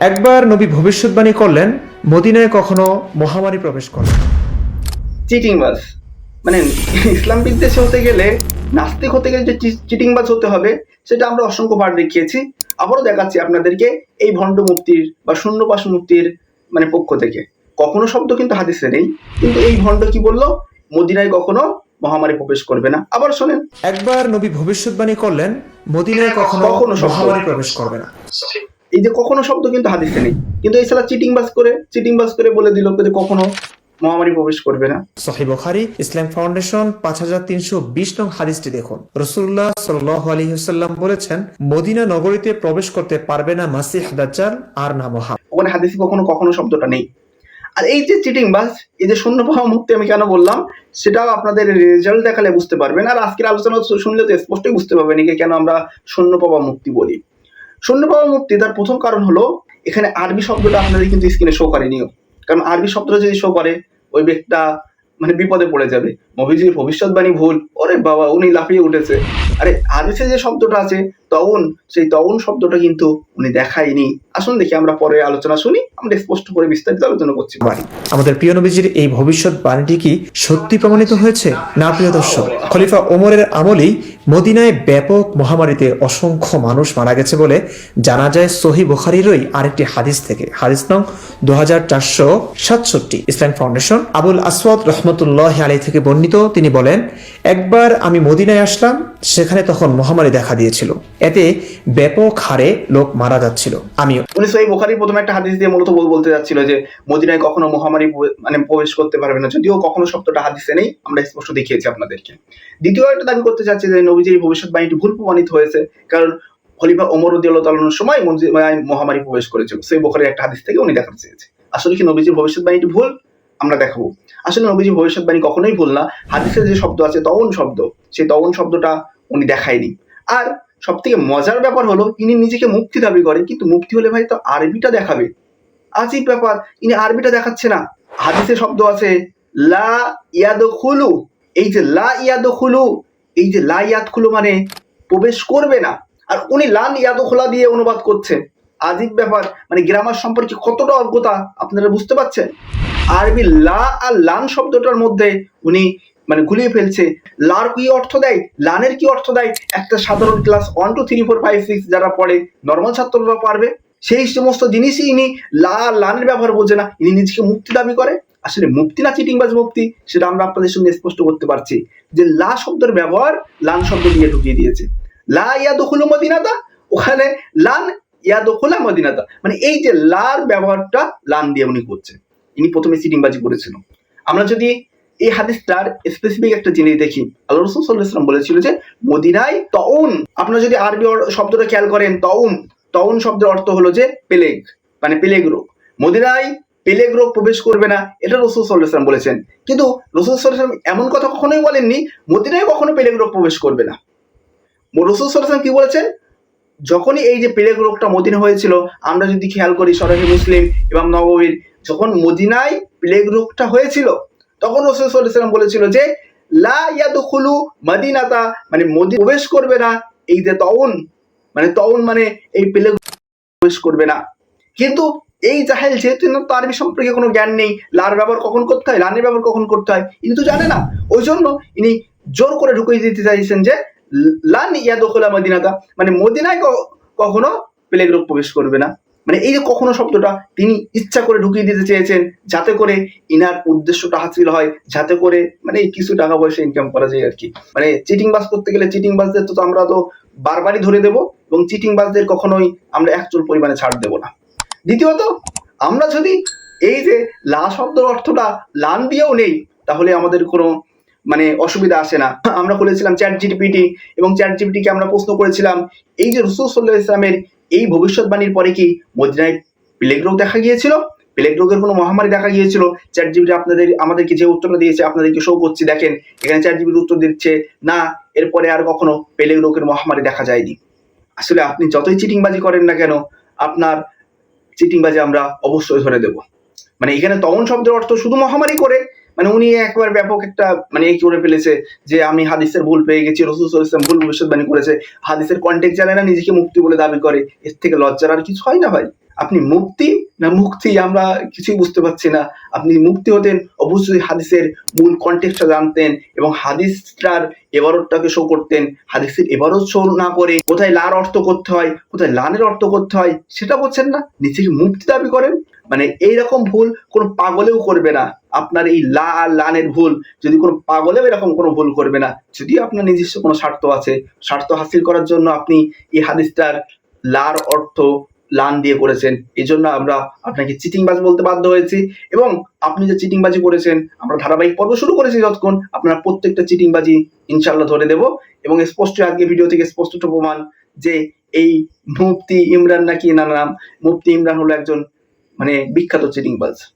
একবার নবী ভবিষ্যৎবাণী করলেন মদিনায় কখনো মহামারী প্রবেশ করবে না। চিটিং বাস মানে ইসলাম বিদ্বেষী হতে গেলে নাস্তিক হতে গেলে যে চিটিং বাস হতে হবে সেটা আমরা অসংখ্যবার দেখিয়েছি। আবারও দেখাচ্ছি আপনাদেরকে এই ভণ্ড মুক্তির বা শূন্যপাশ মুক্তির মানে পক্ষ থেকে। কখনো শব্দ কিন্তু হাদিসে নেই কিন্তু এই ভণ্ড কি বলল? মদিনায় কখনো মহামারী প্রবেশ করবে না। আবার শোনেন। একবার নবী ভবিষ্যৎবাণী করলেন মদিনায় কখনো কখনো শব্দ- মহামারী প্রবেশ করবে না। এই যে কখনো শব্দ কিন্তু হাদিসে নেই। কিন্তু এই সালা চিটিং বাস করে চিটিং বাস করে বলে দিল যে কখনো মহামারী প্রবেশ করবে না। সহি বখারি ইসলাম ফাউন্ডেশন পাঁচ হাজার তিনশো বিশ নং হাদিসটি দেখুন। রসুল্লাহ সাল্লাহ আলহিহাল্লাম বলেছেন মদিনা নগরীতে প্রবেশ করতে পারবে না মাসিহ দাজ্জাল আর না মহা ওখানে হাদিসে কখনো কখনো শব্দটা নেই। আর এই যে চিটিং বাস এই যে শূন্য পাওয়া মুক্তি আমি কেন বললাম সেটাও আপনাদের রেজাল্ট দেখালে বুঝতে পারবেন। আর আজকের আলোচনা শুনলে তো স্পষ্টই বুঝতে পারবেন একে কেন আমরা শূন্য পাওয়া মুক্তি বলি। শূন্য পাওয়া মুক্তি তার প্রথম কারণ হলো, এখানে আরবি শব্দটা আপনাদের কিন্তু স্ক্রিনে শো করেনিও কারণ আরবি শব্দটা যদি শো করে, ওই ব্যক্তিটা মানে বিপদে পড়ে যাবে। মভিজির ভবিষ্যৎবাণী ভুল, ওরে বাবা, উনি লাফিয়ে উঠেছে। আরে আরবিতে যে শব্দটা আছে তউন সেই তউন শব্দটা কিন্তু উনি দেখায়নি। আসুন দেখি আমরা পরে আলোচনা শুনি, আমরা স্পষ্ট করে বিস্তারিত আলোচনা করছি। বাণী আমাদের প্রিয় নবীজির এই ভবিষ্যৎ বাণীটি কি সত্যি প্রমাণিত হয়েছে? না, প্রিয় দর্শক, খলিফা ওমরের আমলেই মদিনায় ব্যাপক মহামারীতে অসংখ্য মানুষ মারা গেছে বলে জানা যায় সহি বুখারিরই আরেকটি হাদিস থেকে। হাদিস নং দু হাজার চারশো সাতষট্টি, ইসলাম ফাউন্ডেশন, আবুল আসওয়াদ রহমতুল্লাহ আলী থেকে বর্ণিত। তিনি বলেন, একবার আমি মদিনায় আসলাম সেখানে তখন মহামারী দেখা দিয়েছিল। এতে ব্যাপক হারে লোক মারা যাচ্ছিল। আমি উনি সহি বোখারির প্রথমে একটা হাদিস দিয়ে মূলত বলতে যাচ্ছিল যে, মদিনায় কখনো মহামারী মানে প্রবেশ করতে পারবে না। যদিও কখনো শব্দটা হাদিসে নেই, আমরা স্পষ্ট দেখিয়েছি আপনাদেরকে। দ্বিতীয় একটা দাবি করতে চাচ্ছি যে, নবীজির ভবিষ্যৎবাণীটি ভুল প্রমাণিত হয়েছে, কারণ খলিফা ওমর উদ্দিল্লাহ তালনের সময় মহামারী প্রবেশ করেছিল। সেই বোখারির একটা হাদিস থেকে উনি দেখাতে চেয়েছে। আসলে কি নবীজির ভবিষ্যৎবাণীটি ভুল? আমরা দেখাবো। আসলে নবীজির ভবিষ্যৎবাণী কখনোই ভুল না। হাদিসের যে শব্দ আছে তওন শব্দ। সেই তওন শব্দটা উনি দেখায়নি। আর সব থেকে মজার ব্যাপার হলো, ইনি নিজেকে মুক্তি দাবি করেন, কিন্তু মুক্তি হলে ভাই তো আরবিটা দেখাবে। আজীব ব্যাপার, ইনি আরবিটা দেখাচ্ছে না। হাদিসে শব্দ আছে, লা ইয়াদ ইয়াদখুলু। এই যে লা ইয়াদখুলু, এই যে লা ইয়াদ ইয়াদখুলু মানে প্রবেশ করবে না। আর উনি লান ইয়াদখোলা দিয়ে অনুবাদ করছেন। আজীব ব্যাপার মানে গ্রামার সম্পর্কে কতটা অজ্ঞতা আপনারা বুঝতে পারছেন? আরবি লা আর লান শব্দটার মধ্যে উনি মানে গুলিয়ে ফেলছে। লার কি অর্থ দেয়? লানের কি অর্থ দেয়? একটা সাধারণ class one two three four five six যারা পড়ে নর্মাল ছাত্ররা পারবে। সেই সমস্ত জিনিসই ইনি লা, লানের ব্যবহার বোঝে না, ইনি নিজেকে মুক্তি দাবি করে। আসলে মুক্তি না চিটিংবাজ মুক্তি, সেটা আমরা আপনাদের সঙ্গে স্পষ্ট করতে পারছি যে লা শব্দের ব্যবহার লান শব্দ দিয়ে ঢুকিয়ে দিয়েছে। লা ইয়া দখুল মদিনাতা, ওখানে লান ইয়া দখুলা মদিনাতা। মানে এই যে লার ব্যবহারটা লান দিয়ে উনি করছে ইনি প্রথমে চিটিংবাজি করেছিল আমরা যদি এই হাদিসটার স্পেসিফিক একটা জিনিস দেখি। আল্লাহ রসুল সাল্লাহ ইসলাম বলেছিল যে, মদিনায় তউন। আপনারা যদি আরবি শব্দটা খেয়াল করেন, তউন। তউন শব্দের অর্থ হলো যে পেলেগ মানে পেলেগ রোগ। মদিনায় পেলেগ রোগ প্রবেশ করবে না, এটা রসুল সাল্লাহ ইসলাম বলেছেন। কিন্তু রসুল সাল্লাহ ইসলাম এমন কথা কখনোই বলেননি, মদিনায় কখনো পেলেগ রোগ প্রবেশ করবে না। রসুল সাল্লাহ ইসলাম কি বলেছেন? যখনই এই যে পেলেগ রোগটা মদিনা হয়েছিল, আমরা যদি খেয়াল করি সরাসরি মুসলিম এবং নববীর যখন মদিনায় প্লেগ রোগটা হয়েছিল তখন রসুল সাল্লাম বলেছিল যে, লা ইয়াদখুলু মদিনাতা মানে মদি প্রবেশ করবে না। এই যে তউন মানে তউন মানে এই প্লেগ প্রবেশ করবে না। কিন্তু এই জাহেল যেহেতু তো আরবি সম্পর্কে কোনো জ্ঞান নেই, লার ব্যবহার কখন করতে হয়, লানের ব্যবহার কখন করতে হয়, ইনি তো জানে না। ওই জন্য ইনি জোর করে ঢুকিয়ে দিতে চাইছেন যে লান ইয়াদখুলা মদিনাতা মানে মদিনায় কখনো প্লেগ রোগ প্রবেশ করবে না। মানে এই যে কখনো শব্দটা তিনি ইচ্ছা করে ঢুকিয়ে দিতে চেয়েছেন, যাতে করে ইনার উদ্দেশ্যটা হাসিল হয়, যাতে করে মানে কিছু টাকা পয়সা ইনকাম করা যায় আর কি। মানে চিটিং বাস করতে গেলে চিটিং বাসদের তো আমরা তো বারবারই ধরে দেব এবং চিটিং বাসদের কখনোই আমরা একচুল পরিমাণে ছাড় দেব না। দ্বিতীয়ত, আমরা যদি এই যে লা শব্দের অর্থটা লান দিয়েও নেই, তাহলে আমাদের কোনো মানে অসুবিধা আসে না। আমরা খুলেছিলাম চ্যাট জিপিটি এবং চ্যাট জিপিটিকে আমরা প্রশ্ন করেছিলাম, এই যে রসুল সাল্লাহ ইসলামের এই ভবিষ্যৎবাণীর পরে কি মদিনায় প্লেগ রোগ দেখা গিয়েছিল? প্লেগ রোগের কোনো মহামারী দেখা গিয়েছিল? চ্যাট জিবি আপনাদের, আমাদেরকে যে উত্তরটা দিয়েছে, আপনাদেরকে শো করছি, দেখেন, এখানে চ্যাট জিবির উত্তর দিচ্ছে, না, এরপরে আর কখনো প্লেগ রোগের মহামারী দেখা যায়নি। আসলে আপনি যতই চিটিংবাজি করেন না কেন, আপনার চিটিংবাজি আমরা অবশ্যই ধরে দেব। মানে এখানে তখন শব্দের অর্থ শুধু মহামারী করে মানে উনি একবার ব্যাপক একটা মানে এই করে ফেলেছে যে আমি হাদিসের ভুল পেয়ে গেছি, রসুল ওয়াসাল্লাম ভুল ভবিষ্যৎবাণী করেছে। হাদিসের কন্টেক্ট জানে না, নিজেকে মুক্তি বলে দাবি করে। এর থেকে লজ্জার আর কিছু হয় না ভাই? আপনি মুক্তি না মুক্তি আমরা কিছুই বুঝতে পারছি না। আপনি মুক্তি হতেন, অবশ্যই হাদিসের মূল কন্টেক্সটটা জানতেন এবং হাদিসটার এবারতটাকে শো করতেন। হাদিসের এবারত শো না করে কোথায় লার অর্থ করতে হয়, কোথায় লানের অর্থ করতে হয়, সেটা বলছেন না। নিজেকে মুক্তি দাবি করেন। মানে এইরকম ভুল কোনো পাগলেও করবে না। আপনার এই লা আর লানের ভুল, যদি কোনো পাগলেও এরকম কোনো ভুল করবে না যদিও আপনার নিজস্ব কোনো স্বার্থ আছে, স্বার্থ হাসিল করার জন্য আপনি এই হাদিসটার লার অর্থ লান দিয়ে করেছেন এই জন্য আমরা আপনাকে চিটিংবাজ বলতে বাধ্য হয়েছি। এবং আপনি যে চিটিংবাজি করেছেন, আমরা ধারাবাহিক পর্ব শুরু করেছি যতক্ষণ, আপনারা প্রত্যেকটা চিটিংবাজি ইনশাল্লাহ ধরে দেব এবং স্পষ্ট আজকে ভিডিও থেকে স্পষ্ট প্রমাণ যে এই মুফতি ইমরান নাকি না নাম? মুফতি ইমরান হলো একজন মানে বিখ্যাত চিটিংবাজ